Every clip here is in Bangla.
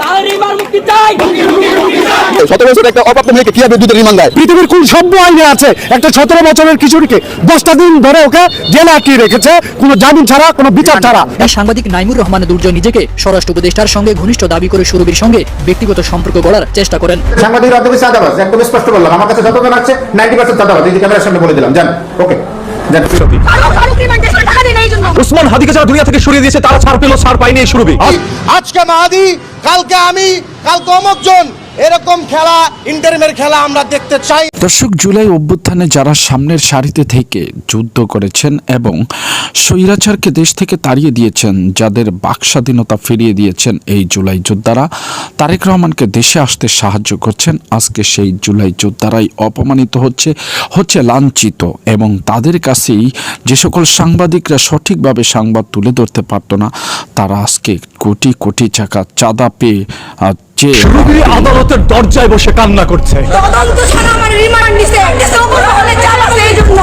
তাহলে সতেরো বছর একটা অপ্রাপ্ত মেয়েকে কীভাবে দুধের রিমান্ড দেয়। পৃথিবীর কোন সভ্য আইনে আছে একটা সতেরো বছরের কিশোরীকে দশটা দিন ধরে ওকে জেলে আটকিয়ে রেখেছে কোনো জামিন ছাড়া কোনো বিচার ছাড়া। সাংবাদিক নাইমুর রহমান দুর্জয় নিজেকে স্বরাষ্ট্র উপদেষ্টার সঙ্গে ঘনিষ্ঠ দাবি করে সুরভির সঙ্গে ব্যক্তিগত সম্পর্ক গড়ার চেষ্টা করেন। সাংবাদিক অধ্যক্ষ চাঁদাবাজ একদম স্পষ্ট বললাম আমার কাছে যতজন আছে নাইনটি পার্সেন্ট চাঁদাবাজ। এই ক্যামেরার সামনে বলে দিলাম জান ওকে উসমান হাদিকে যারা দুনিয়া থেকে সরিয়ে দিয়েছে তারা ছাড় পেল ছাড় পায়নি এই সুরভি। আজকে মাহাদি কালকে আমি, কালকে অমুক জন, এরকম খেলা, ইন্টারমের খেলা আমরা দেখতে চাই। দর্শক, জুলাই অভ্যুত্থানে যারা সামনের সারিতে থেকে যুদ্ধ করেছেন এবং স্বৈরাচারকে দেশ থেকে তাড়িয়ে দিয়েছেন, যাদের বাক স্বাধীনতা ফিরিয়ে দিয়েছেন এই জুলাই যোদ্ধারা, তারেক রহমানকে দেশে আসতে সাহায্য করছেন। আজকে সেই জুলাই যোদ্ধারাই অপমানিত হচ্ছে হচ্ছে লাঞ্ছিত এবং তাদের কাছেই যে সকল সাংবাদিকরা সঠিকভাবে সংবাদ তুলে ধরতে পারতো না তারা আজকে কোটি কোটি টাকা চাঁদা পেয়ে যে আদালতের দরজায় বসে কান্না করছে।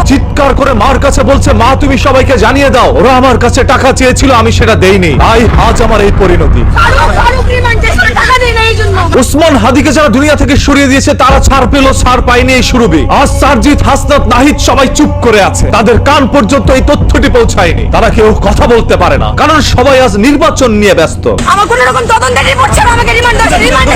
চিৎকার করে মার কাছে বলছে মা তুমি সবাইকে জানিয়ে দাও ওরা আমার কাছে টাকা চেয়েছিল আমি সেটা দেইনি। আই আজ আমার এই পরিণতি। উসমান হাদিকে যারা দুনিয়া থেকে সরিয়ে দিয়েছে তারা ছাড় পেল ছাড় পায়নি এই সুরভি। আজ সারজিৎ হাসনাত নাহিদ সবাই চুপ করে আছে। তাদের কান পর্যন্ত এই তথ্যটি পৌঁছায়নি। তারা কেউ কথা বলতে পারে না কারণ সবাই আজ নির্বাচন নিয়ে ব্যস্ত। আমার কোনো রকম তদন্তের রিপোর্ট ছাড়া আমাকে রিমান্ড রিমান্ড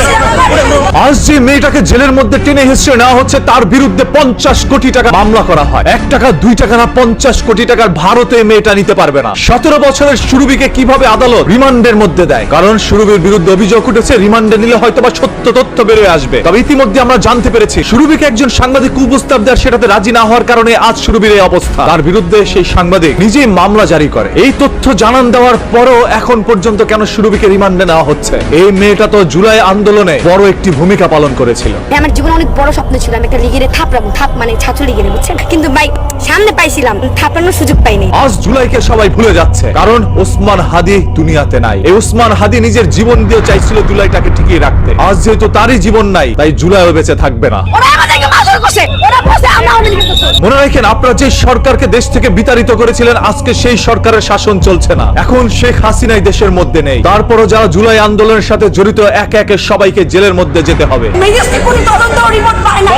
আজ যে মেয়েটাকে জেলের মধ্যে টেনে হিসেবে নেওয়া হচ্ছে তার বিরুদ্ধে পঞ্চাশ কোটি টাকা মামলা করা হয়। এক টাকা দুই টাকা না পঞ্চাশ কোটি টাকার ভারতে মেয়েটা নিতে পারবে না। সতেরো বছরের সুরভিকে কীভাবে আদালত রিমান্ডের মধ্যে দেয়? কারণ সুরভির বিরুদ্ধে অভিযোগ উঠেছে রিমান্ডে নিলে হয়তো বা সত্য তথ্য বেরোয় আসবে। তবে ইতিমধ্যে আমরা জানতে পেরেছি সুরভিকে একজন সাংবাদিক কুপ্রস্তাব দেওয়ার সেটাতে রাজি না হওয়ার কারণে আজ সুরভির এই অবস্থা। তার বিরুদ্ধে সেই সাংবাদিক নিজেই মামলা জারি করে। এই তথ্য জানান দেওয়ার পরও এখন পর্যন্ত কেন সুরভিকে রিমান্ডে নেওয়া হচ্ছে? এই মেয়েটা তো জুলাই আন্দোলনে বড় একটি ভূমিকা পালন করেছিল। আমার জীবনে অনেক বড় স্বপ্ন ছিল আমি একটা লিগেরে থাপড়াবো থাপ মানে ছাত্র লিগেরে বুঝছেন? কিন্তু ভাই সামনে পাইছিলাম থাপড়ানোর সুযোগ পাইনি। আজ জুলাইকে সবাই ভুলে যাচ্ছে কারণ ওসমান হাদি দুনিয়াতে নাই। এই ওসমান হাদি নিজের জীবন দিয়ে চাইছিল জুলাইটাকে ঠিকিয়ে রাখতে। আজ যেহেতু তারই জীবন নাই তাই জুলাইও বেঁচে থাকবে না। মনে রাখেন আপনারা যে সরকারকে দেশ থেকে বিতাড়িত করেছিলেন আজকে সেই সরকারের শাসন চলছে না। এখন শেখ হাসিনাই দেশের মধ্যে নেই। তারপরও যারা জুলাই আন্দোলনের সাথে জড়িত একে একে সবাইকে জেলের মধ্যে যেতে হবে। মেজেস্টিক কোনো তদন্ত রিপোর্ট পায় না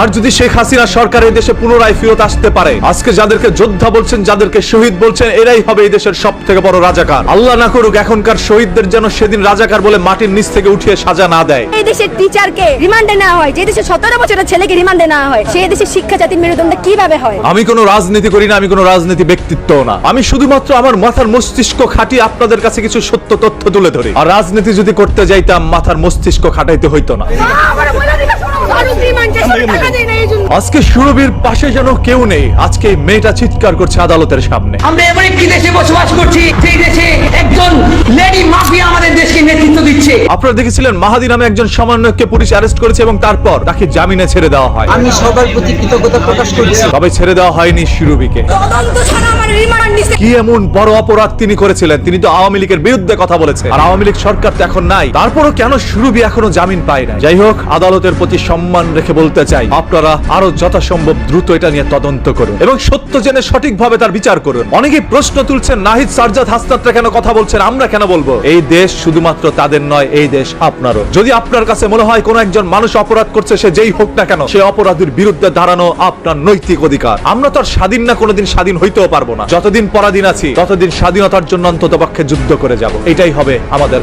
আর যদি শেখ হাসিনা সরকার এই দেশে পুনরায় ফিরত আসতে পারে আজকে যাদেরকে যোদ্ধা বলছেন যাদেরকে শহীদ বলছেন এরাই হবে এই দেশের সব থেকে বড় রাজাকার। আল্লাহ না করুক এখনকার শহীদদের যেন সেদিন রাজাকার বলে মাটির নিচ থেকে উঠিয়ে সাজা না দেয়। এই দেশের টিচারকে রিমান্ডে নেওয়া হয়। যে দেশে সতেরো বছরের ছেলেকে রিমান্ডে নেওয়া হয় সেই দেশের শিক্ষা জাতির মেরুদণ্ড কীভাবে হয়? আমি কোনো রাজনীতি করি না আমি কোনো রাজনীতি ব্যক্তিত্ব না। আমি শুধুমাত্র আমার মাথার মস্তিষ্ক খাটিয়ে আপনাদের কাছে কিছু সত্য তথ্য তুলে ধরি। আর রাজনীতি যদি করতে যাইতাম মাথার মস্তিষ্ক খাটাইতে হইতো না। না। আজকে সুরভির পাশে যেন কেউ নেই আজকে মেয়েটা চিৎকার করছে আদালতের সামনে। আমরা এমন একটি দেশে বসবাস করছি সেই দেশে একজন আপনারা দেখেছিলেন মাহাদি নামে একজন সমন্বয়ককে পুলিশ অ্যারেস্ট করেছে এবং তারপর তাকে জামিনে ছেড়ে দেওয়া হয়। আমি সবার প্রতি কৃতজ্ঞতা প্রকাশ করছি। তবে ছেড়ে দেওয়া হয়নি শিরুবিকে। তদন্ত ছাড়া আমার রিমান্ড নিছে কি এমন বড় অপরাধ তিনি করেছিলেন? তিনি তো আওয়ামী লীগের বিরুদ্ধে কথা বলেছে আর আওয়ামী লীগ সরকার তো এখন নাই। তারপরও কেন সুরভি এখনও জামিন পায় না যাই হোক আদালতের প্রতি সম্মান রেখে বলতে চাই আপনারা আরও যথাসম্ভব দ্রুত এটা নিয়ে তদন্ত করুন এবং সত্য জেনে সঠিকভাবে তার বিচার করুন। অনেকেই প্রশ্ন তুলছেন নাহিদ সারজাদ হাসনাতরা কেন কথা বলছেন? আমরা কেন বলব? এই দেশ শুধুমাত্র তাদের নয় এই দেশ আপনারও যদি আপনার কাছে মনে হয় কোন একজন মানুষ অপরাধ করছে সে যেই হোক না কেন সে অপরাধীর বিরুদ্ধে দাঁড়ানো আপনার নৈতিক অধিকার আমরা তো আর স্বাধীন না কোনোদিন স্বাধীন হইতেও পারব না যতদিন পরাধীন আছি ততদিন স্বাধীনতার জন্য অন্তত পক্ষে যুদ্ধ করে যাব এটাই হবে আমাদের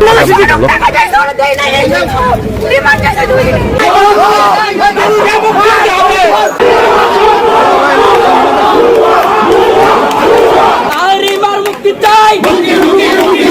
দিনের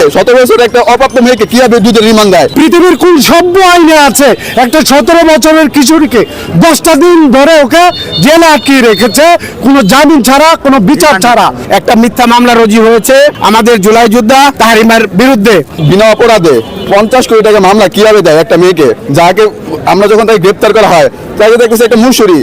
দিন সতেরো বছর একটা অপ্রাপ্ত মেয়েকে কীভাবে দুধের রিমান্ড দেয়? পৃথিবীর কোন সভ্য আইনে আছে একটা সতেরো বছরের কিশোরীকে দশটা দিন ধরে ওকে জেলে আটকিয়ে রেখেছে? কোনো জামিন ছাড়া কোনো বিচার ছাড়া। একটা মিথ্যা মামলা রুজু হয়েছে আমাদের জুলাই যোদ্ধা তাহারিমার বিরুদ্ধে। বিনা অপরাধে পঞ্চাশ কোটি টাকা মামলা কীভাবে দেয় একটা মেয়েকে? যাকে আমরা যখন তাকে গ্রেপ্তার করা হয় তাকে দেখতেছি একটা মুসুরি।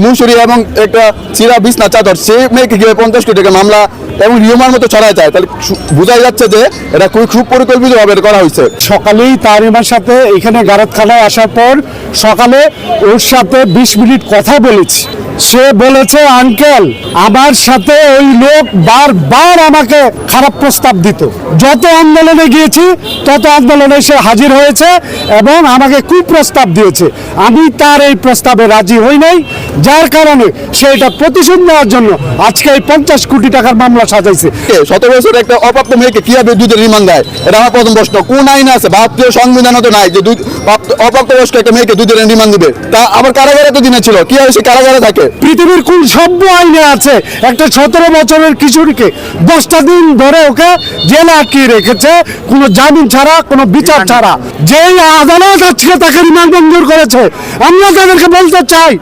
মুসুরি এবং একটা চিরা বিছনা চাদর সে মেয়েকে কীভাবে পঞ্চাশ কোটি টাকা মামলা এবং রিউমার মতো ছড়ায় যায়। তাহলে সু- বোঝা যাচ্ছে যে এটা খুব সুপরিকল্পিতভাবে এটা করা হয়েছে। সকালেই তারিমার সাথে এখানে গারতখানায় আসার পর সকালে ওর সাথে বিশ মিনিট কথা বলেছি। সে বলেছে, আঙ্কেল, আমার সাথে ওই লোক বারবার আমাকে খারাপ প্রস্তাব দিত। যত আন্দোলনে গিয়েছি, তত আন্দোলনে সে হাজির হয়েছে এবং আমাকে কুপ্রস্তাব দিয়েছে। আমি তার এই প্রস্তাবে রাজি হই নাই। যার কারণে সে এটা প্রতিশোধ নেওয়ার জন্য আজকে এই পঞ্চাশ কোটি টাকার মামলা সাজাইছে। কে? সতেরো বছর একটা অপ্রাপ্ত মেয়েকে কীভাবে দুধের রিমান্ড দেয়? এটা আমার প্রথম প্রশ্ন। কোন আইন আছে? ভারতীয় সংবিধানও তো নাই যে দুধ প্রাপ্ত- অপ্রাপ্তবয়স্ক একটা মেয়েকে দুধের রিমান্ড দিবে। তা আবার কারাগারে তো দিনে ছিল। কীভাবে সে কারাগারে থাকে? পৃথিবীর কোন সভ্য আইনে আছে একটা সতেরো বছরের কিশোরীকে দশটা দিন ধরে ওকে জেলে আটকিয়ে রেখেছে কোনো জামিন ছাড়া কোনো বিচার ছাড়া। যেই আদালত আজকে তাকে রিমান্ড মঞ্জুর করেছে আমরা তাদেরকে বলতে চাই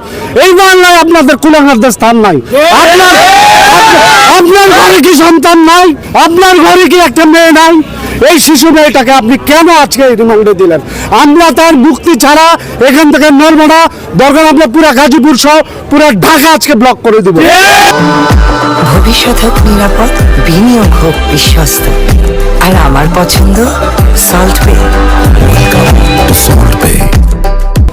এই বাংলায় আপনাদের কুলাঙ্গারদের স্থান নাই। আপনার আপনার ঘরে কি সন্তান নাই? আপনার ঘরে কি একটা মেয়ে নাই? এই শিশু মেয়েটাকে আপনি কেন আজকে এই রিমান্ডে দিলেন? আমরা তার মুক্তি ছাড়া এখান থেকে নর্মদা দরকার আমরা পুরো গাজীপুর সহ পুরো ঢাকা আজকে ব্লক করে দেবো। ভবিষ্যৎ হোক নিরাপদ বিনিয়োগ হোক বিশ্বস্ত। আর আমার পছন্দ সল্ট বে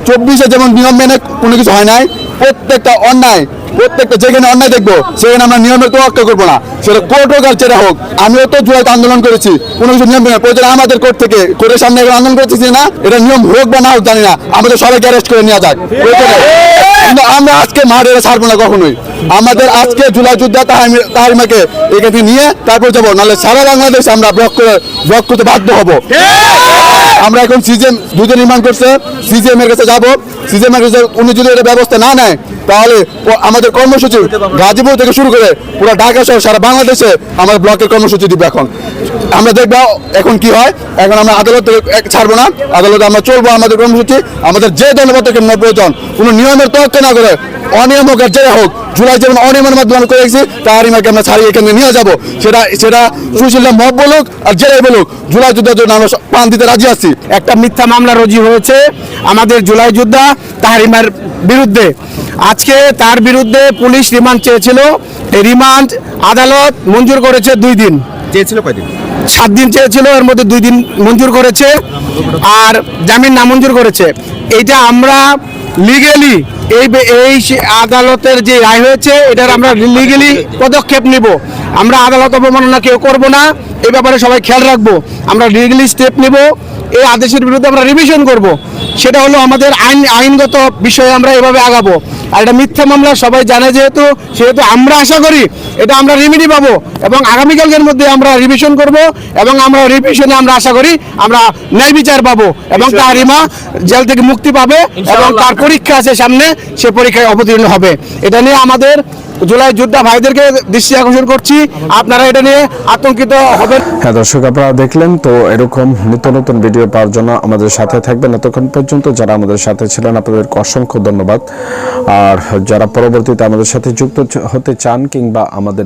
চব্বিশে যেমন নিয়ম মেনে কোনো কিছু হয় নাই প্রত্যেকটা অন্যায়, প্রত্যেকটা যেখানে অন্যায় দেখব, সেখানে আমরা নিয়মের তোয়াক্কা করব না। সেটা কোর্ট হোক আর হোক, আমিও তো জুয়াইতে আন্দোলন করেছি, কোনো কিছু নিয়ম প্রয়োজন আমাদের কোর্ট থেকে কোর্টের সামনে আন্দোলন করতেছি না, এটা নিয়ম হোক বা না হোক জানি না, আমাদের সবাইকে অ্যারেস্ট করে নেওয়া যাক। কিন্তু আমরা আজকে মাঠে ছাড়বো না কখনোই। আমাদের আজকে জুলাই যোদ্ধা তাহারি- তাহারিমাকে এখান নিয়ে তারপর যাব, নাহলে সারা বাংলাদেশ আমরা ব্লক করে ব্লক করতে বাধ্য হব। আমরা এখন সিজিএম দুজন নির্মাণ করছে, সিজিএম এর কাছে যাব, সিজিএম এর কাছে উনি যদি এটা ব্যবস্থা না নেয়, তাহলে আমাদের কর্মসূচি গাজীপুর থেকে শুরু করে পুরো ঢাকা সহ সারা বাংলাদেশে আমাদের ব্লকের কর্মসূচি দিব এখন। আমরা দেখব এখন কি হয়। এখন আমরা আদালত থেকে ছাড়বো না। আদালতে আমরা চলবো আমাদের কর্মসূচি। আমাদের যে দলপত্রকে নেওয়ার প্রয়োজন, কোনো নিয়মের তোয়াক্কা না করে, অনিয়ম হোক আর যে হোক জুলাই যেমন অনিয়মের মাধ্যমে করে রেখেছি তাহারিমাকে আমরা ছাড়িয়ে এখানে নিয়ে যাব। সেটা সেটা সুশীলা মব বলুক আর যেটাই বলুক, জুলাই যুদ্ধের জন্য আমরা প্রাণ দিতে রাজি আছি। একটা মিথ্যা মামলা রুজু হয়েছে, আমাদের জুলাই যোদ্ধা তাহারিমার বিরুদ্ধে। আজকে তার বিরুদ্ধে পুলিশ রিমান্ড চেয়েছিল এই রিমান্ড আদালত মঞ্জুর করেছে দুই দিন। চেয়েছিল কয়দিন? সাত দিন চেয়েছিল, এর মধ্যে দুই দিন মঞ্জুর করেছে আর জামিন নামঞ্জুর করেছে। এইটা আমরা লিগেলি এই এই আদালতের যে রায় হয়েছে, এটার আমরা লিগেলি পদক্ষেপ নিব। আমরা আদালত অবমাননা কেউ করব না এই ব্যাপারে সবাই খেয়াল রাখব। আমরা লিগেলি স্টেপ নিব এই আদেশের বিরুদ্ধে আমরা রিভিশন করব। সেটা হলো আমাদের আইন আইনগত বিষয়ে আমরা এভাবে আগাবো। আর এটা মিথ্যা মামলা সবাই জানে যেহেতু সেহেতু আমরা আশা করি এটা আমরা রিমিডি পাবো এবং আগামীকালকের মধ্যে আমরা রিভিশন করব এবং আমরা রিভিশনে আমরা আশা করি আমরা ন্যায় বিচার পাবো এবং তার রিমা জেল থেকে মুক্তি পাবে এবং তার পরীক্ষা আছে সামনে সে পরীক্ষায় অবতীর্ণ হবে। এটা নিয়ে আমাদের জুলাই যোদ্ধা ভাইদেরকে দৃষ্টি আকর্ষণ করছি। আপনারা এটা নিয়ে আতঙ্কিত হবেন। হ্যাঁ দর্শক, আপনারা দেখলেন তো এরকম নিত্য নতুন ভিডিও পাওয়ার জন্য আমাদের সাথে থাকবেন এতক্ষণ পর্যন্ত। যারা আমাদের সাথে ছিলেন, আপনাদেরকে অসংখ্য ধন্যবাদ। আর যারা পরবর্তীতে আমাদের সাথে যুক্ত হতে চান কিংবা আমাদের